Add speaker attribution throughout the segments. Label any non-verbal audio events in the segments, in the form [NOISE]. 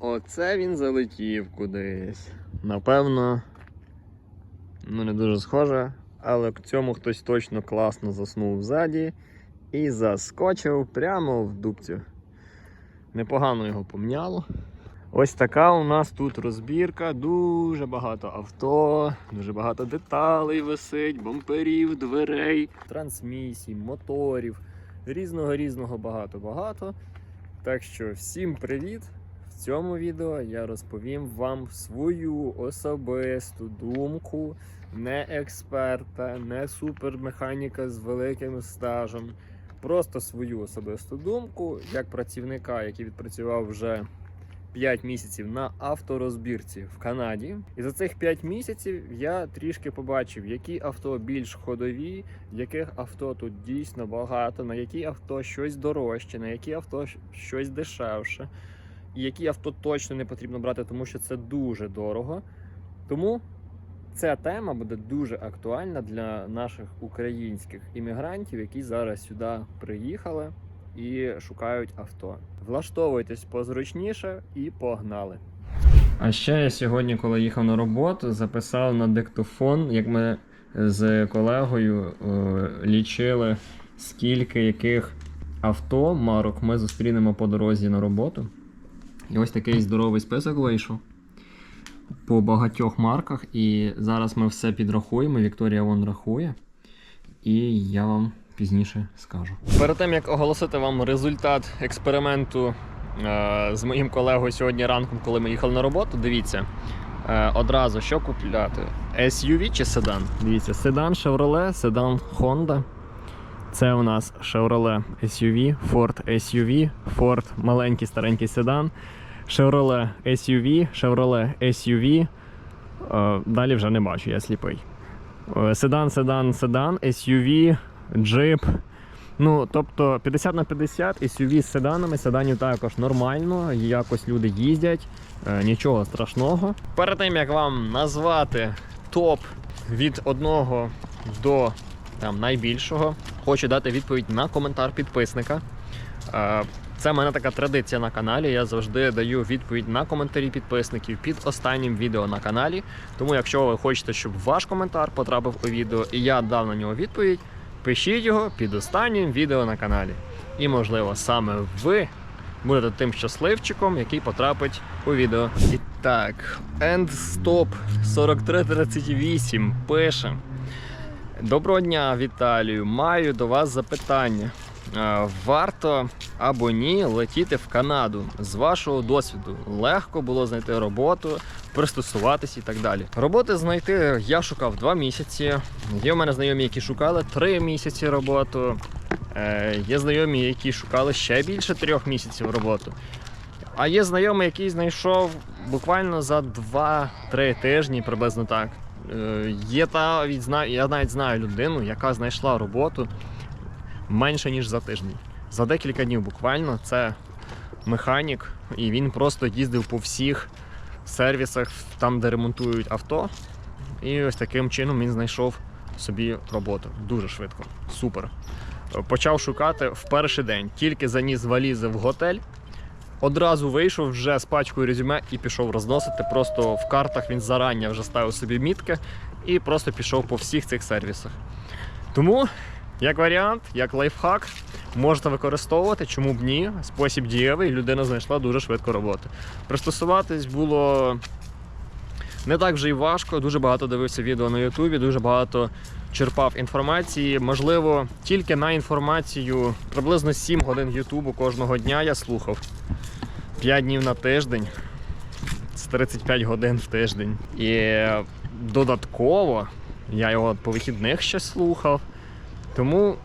Speaker 1: Оце він залетів кудись. Напевно, ну не дуже схоже, але к цьому хтось точно класно заснув ззаді і заскочив прямо в дубцю. Непогано його помняло. Ось така у нас тут розбірка, дуже багато авто, дуже багато деталей висить, бамперів, дверей, трансмісій, моторів, різного різного багато-багато. Так що всім привіт! Цьому відео я розповім вам свою особисту думку, не експерта, не супермеханіка з великим стажем. Просто свою особисту думку як працівника, який відпрацював вже 5 місяців на авторозбірці в Канаді. І за цих 5 місяців я трішки побачив, які авто більш ходові, яких авто тут дійсно багато, на які авто щось дорожче, на які авто щось дешевше, і які авто точно не потрібно брати, тому що це дуже дорого. Тому ця тема буде дуже актуальна для наших українських іммігрантів, які зараз сюди приїхали і шукають авто. Влаштовуйтесь позручніше і погнали. А ще я сьогодні, коли їхав на роботу, записав на диктофон, як ми з колегою е, лічили, скільки яких авто марок ми зустрінемо по дорозі на роботу. І ось такий здоровий список вийшов по багатьох марках. І зараз ми все підрахуємо. Вікторія вон рахує. І я вам пізніше скажу. Перед тим як оголосити вам результат експерименту е, з моїм колегою сьогодні ранком, коли ми їхали на роботу, дивіться. Е, одразу що купляти? SUV чи седан? Дивіться, седан Chevrolet, седан Honda. Це у нас Chevrolet SUV, Ford SUV, Ford маленький старенький седан, Chevrolet SUV, Chevrolet SUV. Е, далі вже не бачу, я сліпий. Е, Седан, седан, седан, SUV, джип. Ну, тобто 50 на 50 SUV з седанами, седанів також нормально, якось люди їздять, е, нічого страшного. Перед тим як вам назвати топ від 1 до там, найбільшого, хочу дати відповідь на коментар підписника. Е, Це в мене така традиція на каналі. Я завжди даю відповідь на коментарі підписників під останнім відео на каналі. Тому, якщо ви хочете, щоб ваш коментар потрапив у відео і я дав на нього відповідь, пишіть його під останнім відео на каналі. І, можливо, саме ви будете тим щасливчиком, який потрапить у відео. І так, EndStop 4338 пише. Доброго дня, Віталію. Маю до вас запитання. Е, Варто або ні летіти в Канаду з вашого досвіду. Легко було знайти роботу, пристосуватись і так далі. Роботи знайти я шукав два місяці. Є в мене знайомі, які шукали три місяці роботу. Е, Є знайомі, які шукали ще більше трьох місяців роботу. А є знайомий, який знайшов буквально за 2-3 тижні, приблизно так. Е, Є та я навіть знаю людину, яка знайшла роботу менше ніж за тиждень. За декілька днів буквально це механік, і він просто їздив по всіх сервісах, там, де ремонтують авто. І ось таким чином він знайшов собі роботу. Дуже швидко. Супер. Е, Почав шукати в перший день, тільки заніс валізи в готель. Одразу вийшов вже з пачкою резюме і пішов розносити. Просто в картах він зарані вже ставив собі мітки і просто пішов по всіх цих сервісах. Тому, як варіант, як лайфхак, можете використовувати, чому б ні. Спосіб дієвий, людина знайшла дуже швидко роботу. Пристосуватись було не так вже й важко. Дуже багато дивився відео на Ютубі, дуже багато черпав інформації. Можливо, тільки на інформацію приблизно 7 годин Ютубу кожного дня я слухав. 5 днів на тиждень. Це 35 годин в тиждень. І додатково я його по вихідних ще слухав. Тому,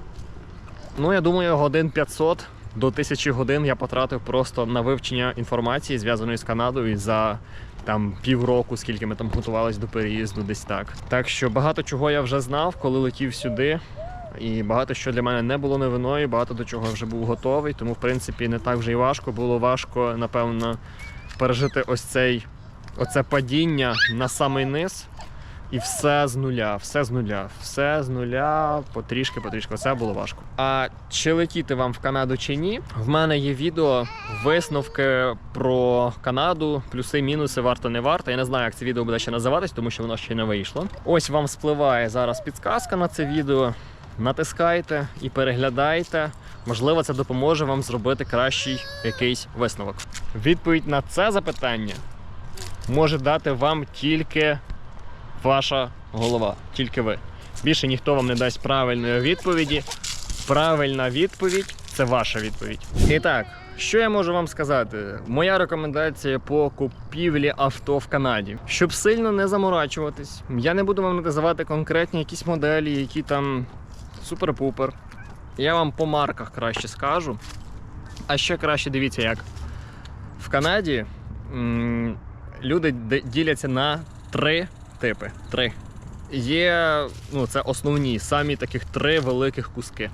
Speaker 1: ну я думаю, годин 500 до 1000 годин я потратив просто на вивчення інформації, зв'язаної з Канадою за там півроку, скільки ми там готувалися до переїзду, десь так. Так що багато чого я вже знав, коли летів сюди. І багато що для мене не було новиною, багато до чого вже був готовий. Тому, в принципі, не так вже й важко. Було важко, напевно, пережити ось цей оце падіння на самий низ І все з нуля, все з нуля, все з нуля, потрішки, потрішки. Це було важко. А чи летіти вам в Канаду чи ні? В мене є відео, висновки про Канаду, плюси, мінуси, варто, не варто. Я не знаю, як це відео буде ще називатись, тому що воно ще не вийшло. Ось вам спливає зараз підсказка на це відео. Натискайте і переглядайте. Можливо, це допоможе вам зробити кращий якийсь висновок. Відповідь на це запитання може дати вам тільки ваша голова, тільки ви. Більше ніхто вам не дасть правильної відповіді. Правильна відповідь це ваша відповідь. І так, що я можу вам сказати? Моя рекомендація по купівлі авто в Канаді. Щоб сильно не заморачуватись, я не буду вам називати конкретні якісь моделі, які там супер-пупер. Я вам по марках краще скажу. А ще краще дивіться, як в Канаді м, люди діляться на три типи. Три. Є, ну, це основні, самі таких три великих куски.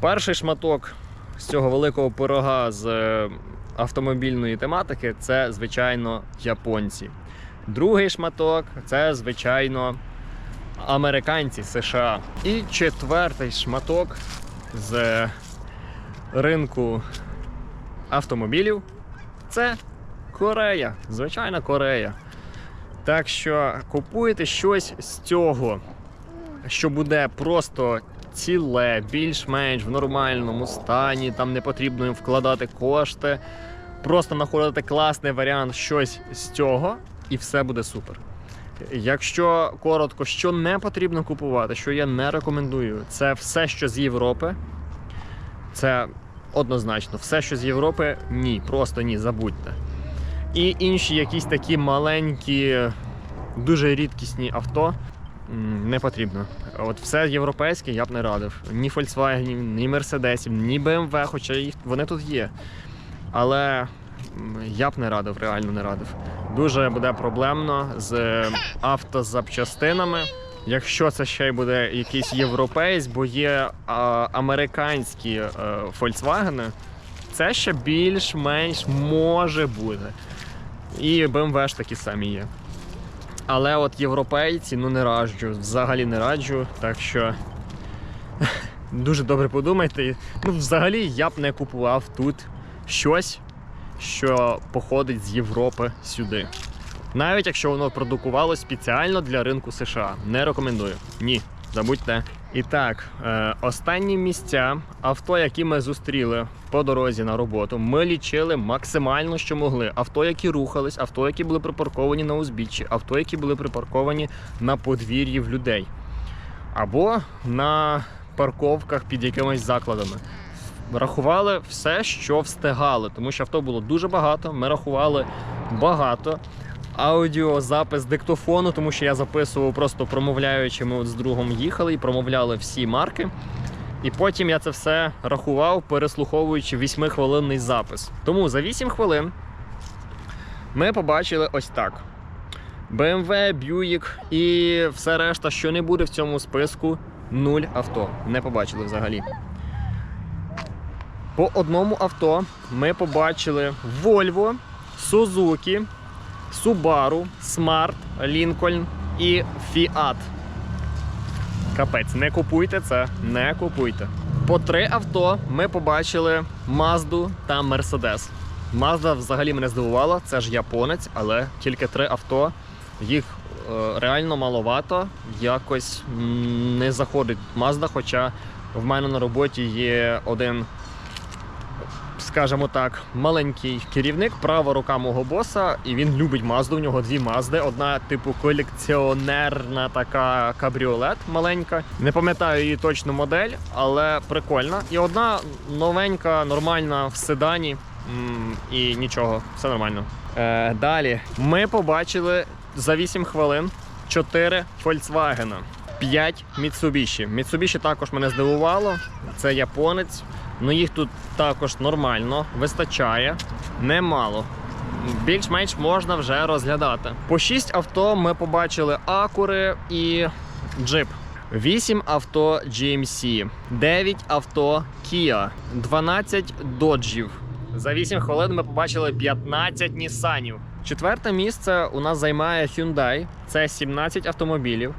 Speaker 1: Перший шматок з цього великого пирога з е, автомобільної тематики це, звичайно, японці. Другий шматок це, звичайно, американці США. І четвертий шматок з ринку автомобілів це Корея. Звичайна Корея. Так що купуєте щось з цього, що буде просто ціле, більш-менш в нормальному стані, там не потрібно вкладати кошти. Просто знаходите класний варіант щось з цього, і все буде супер. Якщо коротко, що не потрібно купувати, що я не рекомендую, це все, що з Європи. Це однозначно, все, що з Європи, ні, просто ні, забудьте. І інші якісь такі маленькі, дуже рідкісні авто не потрібно. От все європейське я б не радив. Ні Volkswagen, ні Mercedes, ні BMW, хоча їх вони тут є. Але я б не радив, реально не радив. Дуже буде проблемно з автозапчастинами. Якщо це ще й буде якийсь європейсь, бо є а, американські е, Volkswagen, це ще більш-менш може бути. І BMW ж такі самі є. Але от європейці ну не раджу, взагалі не раджу. Так що [LAUGHS] дуже добре подумайте. Ну, взагалі я б не купував тут щось, що походить з Європи сюди. Навіть якщо воно продукувалось спеціально для ринку США. Не рекомендую. Ні, забудьте. І так, е, останні місця авто, які ми зустріли по дорозі на роботу, ми лічили максимально, що могли. Авто, які рухались, авто, які були припарковані на узбіччі, авто, які були припарковані на подвір'ї в людей, або на парковках під якимись закладами. Рахували все, що встигали, тому що авто було дуже багато. Ми рахували багато. Аудіозапис диктофону, тому що я записував просто промовляючи. Ми от з другом їхали і промовляли всі марки. І потім я це все рахував, переслуховуючи 8-хвилинний запис. Тому за 8 хвилин ми побачили ось так: BMW, Buick і все решта, що не буде в цьому списку, нуль авто. Не побачили взагалі. По одному авто ми побачили Volvo, Suzuki, Subaru, Smart, Lincoln і Fiat. Капець, не купуйте це, не купуйте. По три авто ми побачили Mazda та Mercedes. Mazda взагалі мене здивувала, це ж японець, але тільки три авто. Їх е, реально маловато, якось не заходить Mazda, хоча в мене на роботі є один скажімо так, маленький керівник, права рука мого боса, і він любить Мазду. У нього дві мазди. Одна, типу, колекціонерна така кабріолет маленька. Не пам'ятаю її точну модель, але прикольна. І одна новенька, нормальна в седані. І нічого, все нормально. Е, далі ми побачили за 8 хвилин 4 Volkswagen. 5 Mitsubishi. Mitsubishi також мене здивувало. Це японець. Ну їх тут також нормально, вистачає, немало. Більш-менш можна вже розглядати. По 6 авто ми побачили Акури і джип. 8 авто GMC, 9 авто Kia, 12 доджів, За 8 хвилин ми побачили 15 Нісанів. Четверте місце у нас займає Hyundai. Це 17 автомобілів.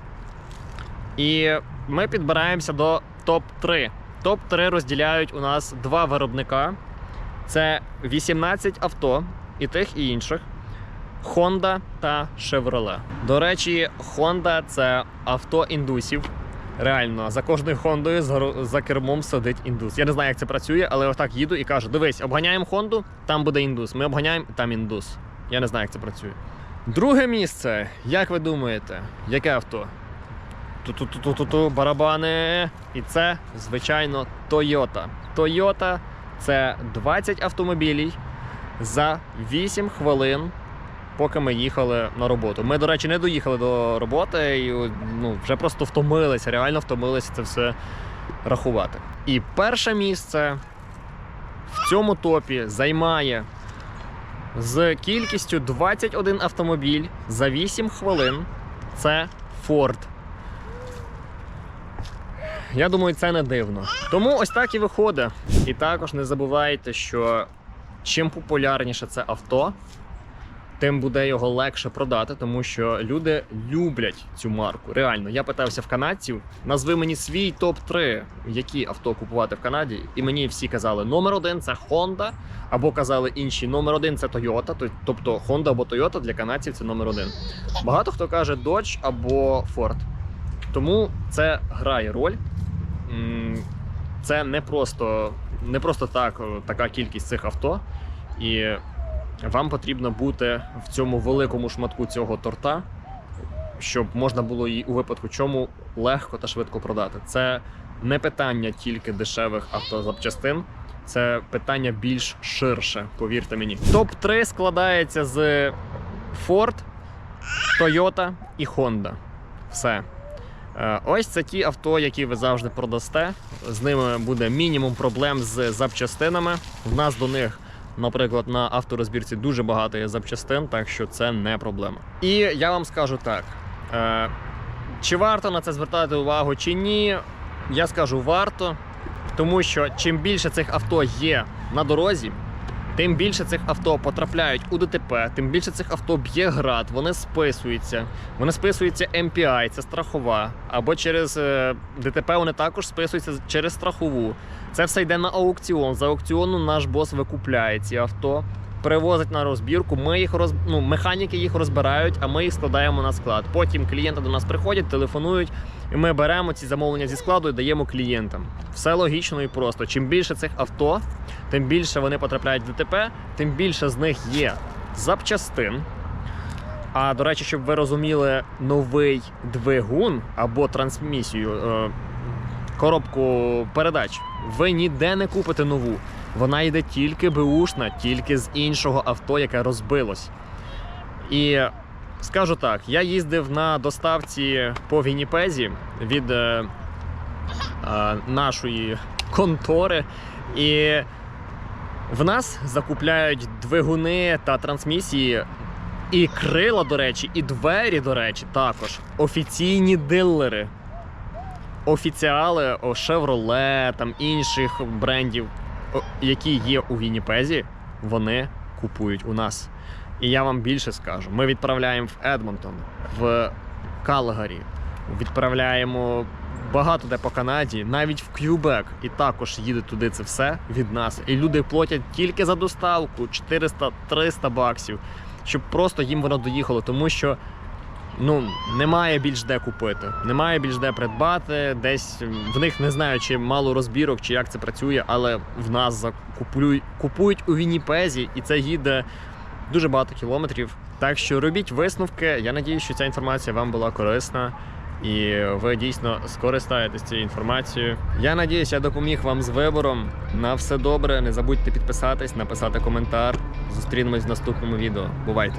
Speaker 1: І ми підбираємося до топ-3. Топ-3 розділяють у нас два виробника. Це 18 авто і тих, і інших. Honda та Chevrolet. До речі, Honda це авто індусів. Реально, за кожною Хондою за, кермом сидить індус. Я не знаю, як це працює, але отак їду і кажу: дивись, обганяємо Хонду, там буде індус. Ми обганяємо, там індус. Я не знаю, як це працює. Друге місце. Як ви думаєте, яке авто? Ту-ту-ту-ту-ту, барабани. І це, звичайно, Toyota. Toyota це 20 автомобілів за 8 хвилин, поки ми їхали на роботу. Ми, до речі, не доїхали до роботи і ну, вже просто втомилися, реально втомилися це все рахувати. І перше місце в цьому топі займає з кількістю 21 автомобіль за 8 хвилин. Це Ford. Я думаю, це не дивно. Тому ось так і виходить. І також не забувайте, що чим популярніше це авто, тим буде його легше продати, тому що люди люблять цю марку. Реально, я питався в канадців, назви мені свій топ-3, які авто купувати в Канаді. І мені всі казали: номер один це Honda, або казали інші номер один це Toyota. Тобто Honda або Toyota для канадців це номер один. Багато хто каже Dodge або Ford. Тому це грає роль. Це не просто, не просто так, така кількість цих авто. І вам потрібно бути в цьому великому шматку цього торта, щоб можна було її у випадку чому легко та швидко продати. Це не питання тільки дешевих автозапчастин, це питання більш ширше, повірте мені. Топ-3 складається з Ford, Toyota і Honda. Все. Е, Ось це ті авто, які ви завжди продасте. З ними буде мінімум проблем з запчастинами. В нас до них, наприклад, на авторозбірці дуже багато є запчастин, так що це не проблема. І я вам скажу так: е, чи варто на це звертати увагу, чи ні, я скажу варто, тому що чим більше цих авто є на дорозі, тим більше цих авто потрапляють у ДТП, тим більше цих авто б'є град, вони списуються. Вони списуються MPI, це страхова. Або через е, ДТП вони також списуються через страхову. Це все йде на аукціон. За аукціону наш бос викупляє ці авто, привозить на розбірку. Ми їх роз... ну, механіки їх розбирають, а ми їх складаємо на склад. Потім клієнти до нас приходять, телефонують, і ми беремо ці замовлення зі складу і даємо клієнтам. Все логічно і просто. Чим більше цих авто, тим більше вони потрапляють в ДТП, тим більше з них є запчастин. А до речі, щоб ви розуміли, новий двигун або трансмісію, е, коробку передач, ви ніде не купите нову. Вона йде тільки беушна, тільки з іншого авто, яке розбилось. І скажу так: я їздив на доставці по Вінніпезі від е, е, нашої контори, і в нас закупляють двигуни та трансмісії і крила, до речі, і двері, до речі, також. Офіційні дилери. Офіціали Chevrolet, там інших брендів, які є у Вінніпезі, вони купують у нас. І я вам більше скажу: ми відправляємо в Едмонтон, в Калгарі, відправляємо багато де по Канаді, навіть в К'юбек, і також їде туди це все від нас. І люди платять тільки за доставку 400-300 баксів, щоб просто їм воно доїхало, тому що. Ну, немає більш де купити, немає більш де придбати. Десь в них не знаю, чи мало розбірок, чи як це працює, але в нас закуплюють купують у Вінніпезі, і це їде дуже багато кілометрів. Так що робіть висновки. Я надію, що ця інформація вам була корисна. І ви дійсно скористаєтесь цією інформацією. Я надіюсь, я допоміг вам з вибором. На все добре. Не забудьте підписатись, написати коментар. Зустрінемось в наступному відео. Бувайте!